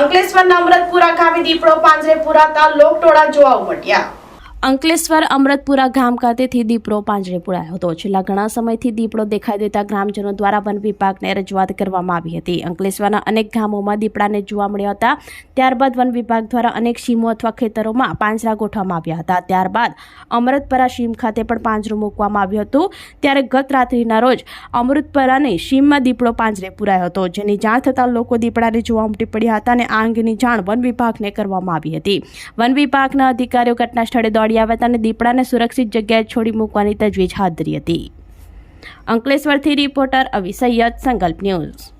અંકલેશ્વરના અમૃતપુરા ગામે દીપડો પાંજરે પુરાતા લોકટોળા જોવા ઉમટ્યા. અંકલેશ્વર અમૃતપુરા ગામ ખાતેથી દીપડો પાંજરે પુરાયો હતો. છેલ્લા ઘણા સમયથી દીપડો દેખાઈ દેતા ગ્રામજનો દ્વારા વન વિભાગને રજૂઆત કરવામાં આવી હતી. અંકલેશ્વરના અનેક ગામોમાં દીપડાને જોવા મળ્યા હતા. ત્યારબાદ વન વિભાગ દ્વારા અનેક સીમો અથવા ખેતરોમાં પાંજરા ગોઠવવામાં આવ્યા હતા. ત્યારબાદ અમૃતપરા સીમ ખાતે પણ પાંજરું મૂકવામાં આવ્યું હતું. ત્યારે ગત રાત્રિના રોજ અમૃતપરાની સીમમાં દીપડો પાંજરે પુરાયો હતો, જેની જાણ થતાં લોકો દીપડાને જોવા ઉમટી પડ્યા હતા અને આ અંગેની જાણ વન વિભાગને કરવામાં આવી હતી. વન વિભાગના અધિકારીઓ ઘટના સ્થળે દોડી આવ્યા હતા અને દીપડાને સુરક્ષિત જગ્યાએ છોડી મૂકવાની તજવીજ હાથ ધરી હતી. અંકલેશ્વરથી રિપોર્ટર અવી સંકલ્પ ન્યૂઝ.